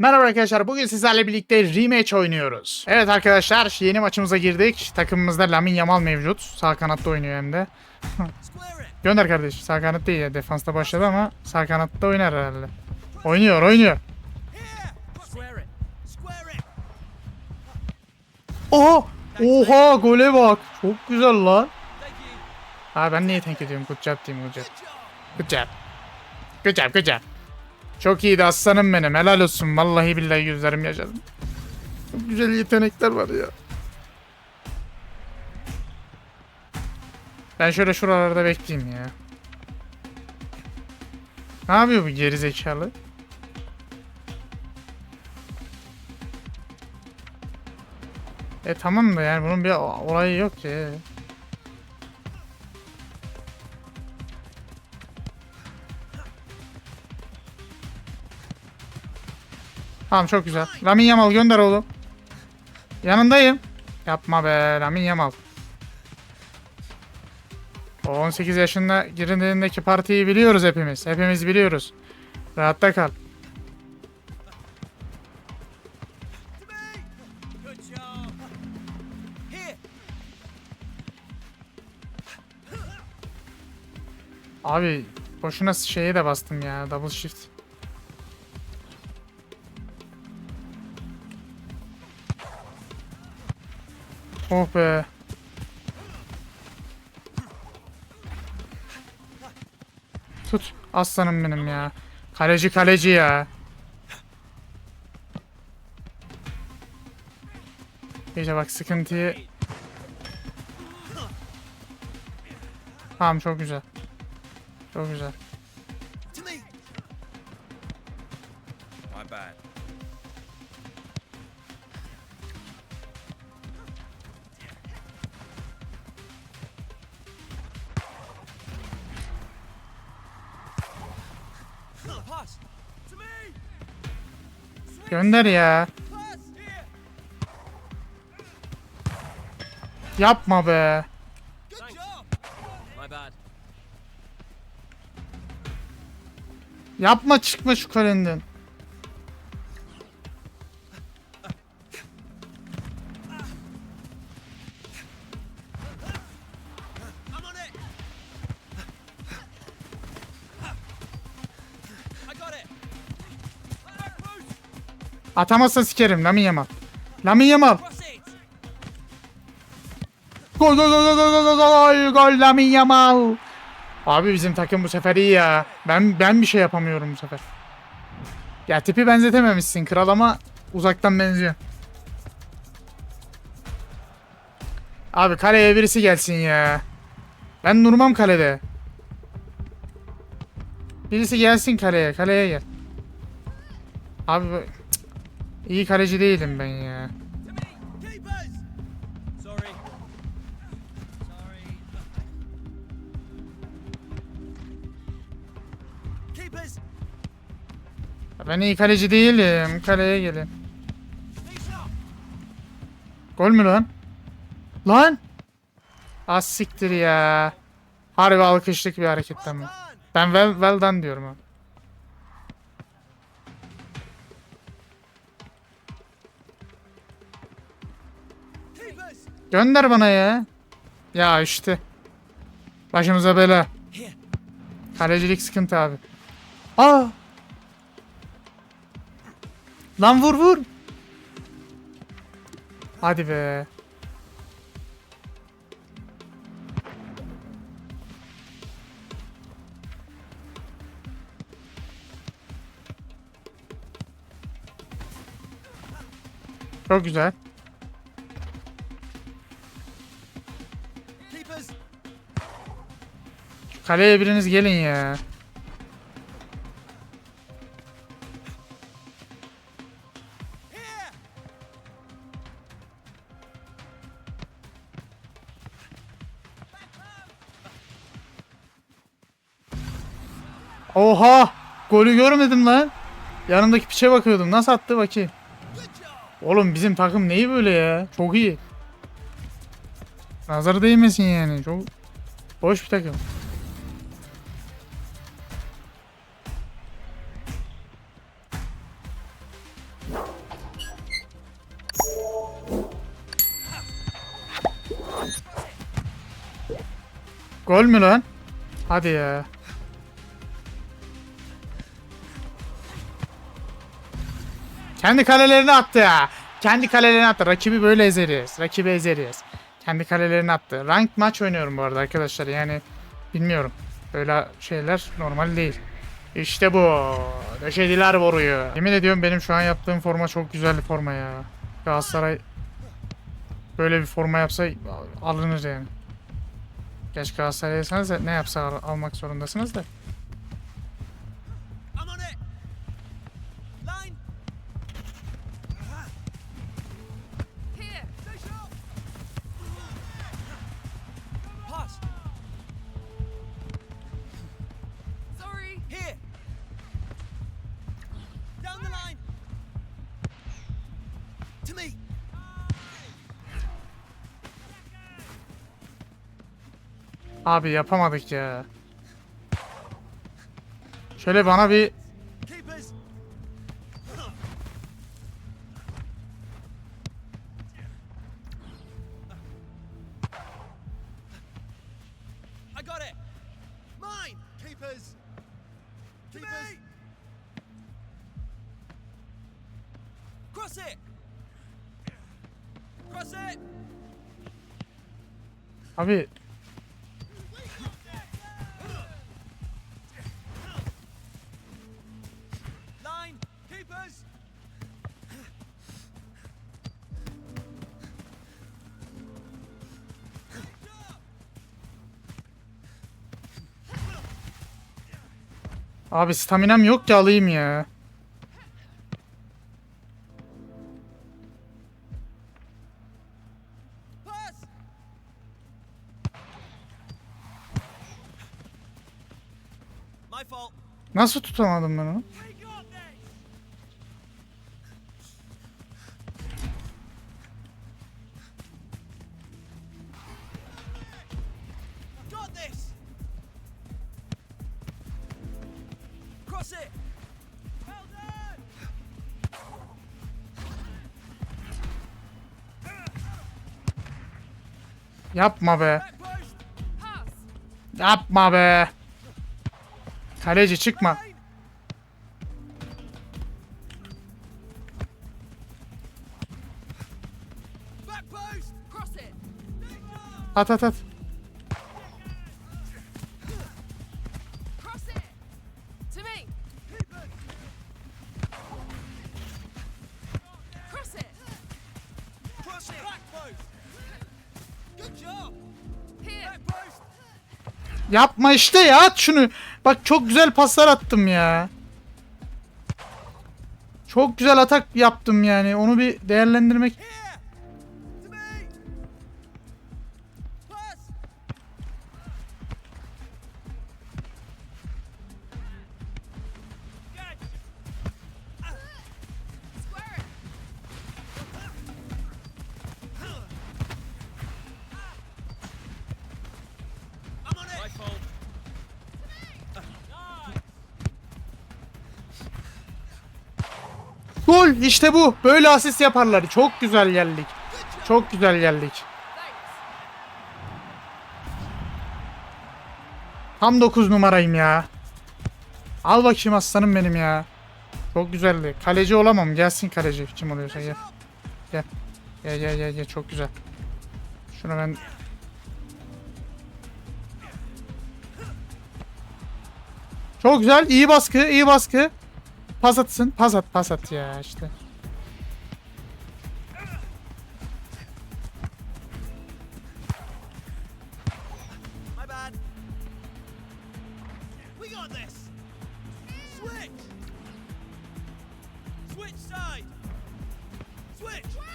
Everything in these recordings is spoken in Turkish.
Merhaba arkadaşlar bugün sizlerle birlikte rematch oynuyoruz. Evet arkadaşlar yeni maçımıza girdik. Takımımızda Lamin Yamal mevcut. Sağ kanatta oynuyor hem de. Gönder kardeş. Sağ kanat değil ya. Defansta başladı ama sağ kanatta oynar herhalde. Oynuyor oynuyor. Oha! Oha gole bak. Çok güzel lan. Ha ben niye thank ediyorum? Good job diyeyim. Good job. Good job. Good job good job. Çok iyiydi aslanım benim. Helal olsun. Vallahi billahi gözlerim yaşadım. Çok güzel yetenekler var ya. Ben şöyle şuralarda bekleyeyim ya. Ne yapıyor bu geri zekalı? E tamam da yani bunun bir olayı yok ki. Tamam çok güzel. Lamin Yamal gönder oğlum. Yanındayım. Yapma be Lamin Yamal. O 18 yaşında girdiğindeki partiyi biliyoruz hepimiz. Hepimiz biliyoruz. Rahatta kal. Abi boşuna şeye de bastım ya. Double shift. Oh be. Tut. Aslanım benim ya. Kaleci kaleci ya. İyice bak sıkıntıyı. Tamam çok güzel. Çok güzel. Gönder ya. Yapma be. Yapma çıkma şu kalenden. Atamazsa sikerim Lamin Yamal. Lamin Yamal. Gol gol gol gol gol gol gol gol Lamin Yamal. Abi bizim takım bu sefer iyi ya. Ben ben bir şey yapamıyorum bu sefer. Ya tipi benzetememişsin kral ama uzaktan benziyor. Abi kaleye birisi gelsin ya. Ben durmam kalede. Birisi gelsin kaleye. Kaleye gel. Abi iyi kaleci değilim ben ya. Ben iyi kaleci değilim. Kaleye gelin. Gol mü lan? Lan! Az siktir ya. Harbi alkışlık bir hareketten mi? Ben well, well done diyorum ha. Gönder bana ya. Ya işte. Başımıza bela. Kalecilik sıkıntı abi. Aa! Lan vur vur. Hadi be. Çok güzel. Kaleye biriniz gelin ya. Oha! Golü görmedim lan. Yanımdaki piçe bakıyordum. Nasıl attı bakayım. Oğlum bizim takım neyi böyle ya? Çok iyi. Nazar değmesin yani. Çok boş bir takım. Gol mü lan? Hadi ya. Kendi kalelerine attı ya. Kendi kalelerine attı. Rakibi böyle ezeriz. Rakibi ezeriz. Kendi kalelerini attı. Rank maç oynuyorum bu arada arkadaşlar. Yani bilmiyorum. Böyle şeyler normal değil. İşte bu. Döşediler vuruyor. Yemin ediyorum benim şu an yaptığım forma çok güzel bir forma ya. Galatasaray böyle bir forma yapsa alınır yani. Geç Galatasaray'sanız ne yapsa al- almak zorundasınız da. Me. Abi yapamadık ya. Şöyle bana bir. Cross it. Abi abi staminam yok ki alayım ya. Nasıl tutamadım ben onu? Yapma be. Yapma be. Kaleci çıkma. At at at. Yapma işte ya at şunu. Bak çok güzel paslar attım ya. Çok güzel atak yaptım yani. Onu bir değerlendirmek. Gol işte bu. Böyle asist yaparlar. Çok güzel geldik. Çok güzel geldik. Tam 9 numarayım ya. Al bakayım aslanım benim ya. Çok güzeldi. Kaleci olamam. Gelsin kaleci. Kim oluyorsa gel. Gel. Gel gel gel, gel. Çok güzel. Şunu ben... Çok güzel. iyi baskı. iyi baskı. Pas atsın. Pas at. Pas at ya işte. Switch. Switch side. Switch.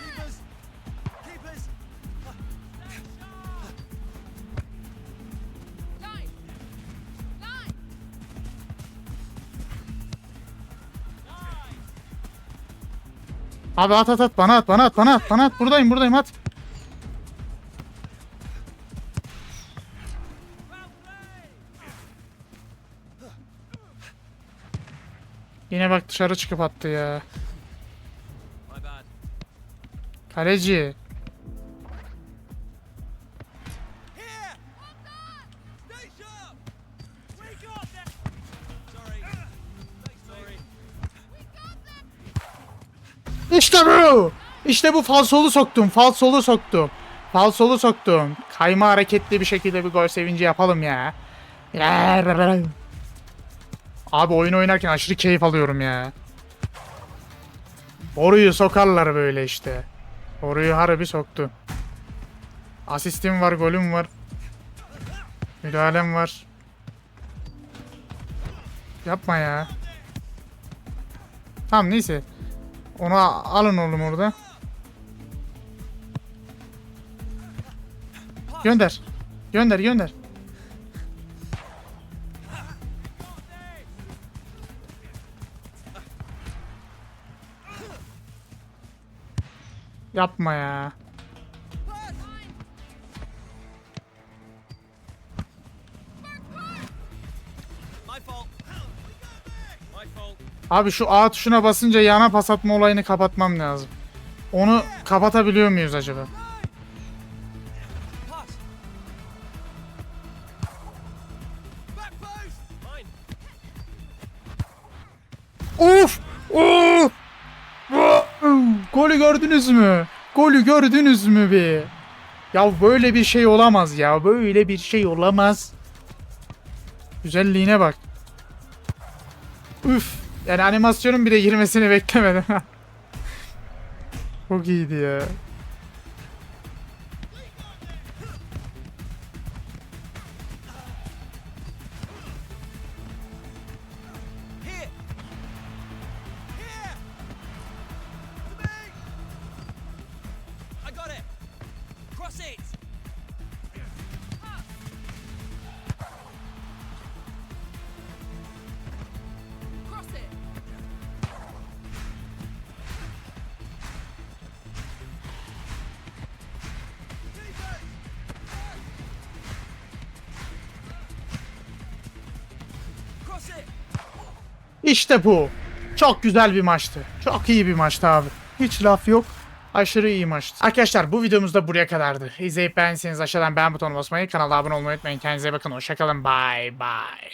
Abi at at at. Bana at. Bana at. Bana at. Bana at. Buradayım. Buradayım. At. Yine bak dışarı çıkıp attı ya. Kaleci. İşte bu falsolu soktum. Falsolu soktum. Falsolu soktum. Kayma hareketli bir şekilde bir gol sevinci yapalım ya. Abi oyun oynarken aşırı keyif alıyorum ya. Boruyu sokarlar böyle işte. Boruyu harbi soktu. Asistim var, golüm var. Müdahalem var. Yapma ya. Tamam neyse. Onu alın oğlum orada. Gönder. Gönder gönder. Yapma ya. Abi şu A tuşuna basınca yana pas atma olayını kapatmam lazım. Onu kapatabiliyor muyuz acaba? Golü gördünüz mü? Golü gördünüz mü bir? Ya böyle bir şey olamaz ya. Böyle bir şey olamaz. Güzelliğine bak. Üf. Yani animasyonun bile girmesini beklemedim. Çok iyiydi ya. İşte bu. Çok güzel bir maçtı. Çok iyi bir maçtı abi. Hiç laf yok. Aşırı iyi maçtı. Arkadaşlar bu videomuz da buraya kadardı. İzleyip beğendiyseniz aşağıdan beğen butonuna basmayı, kanala abone olmayı unutmayın. Kendinize bakın. Hoşçakalın. Bye bye.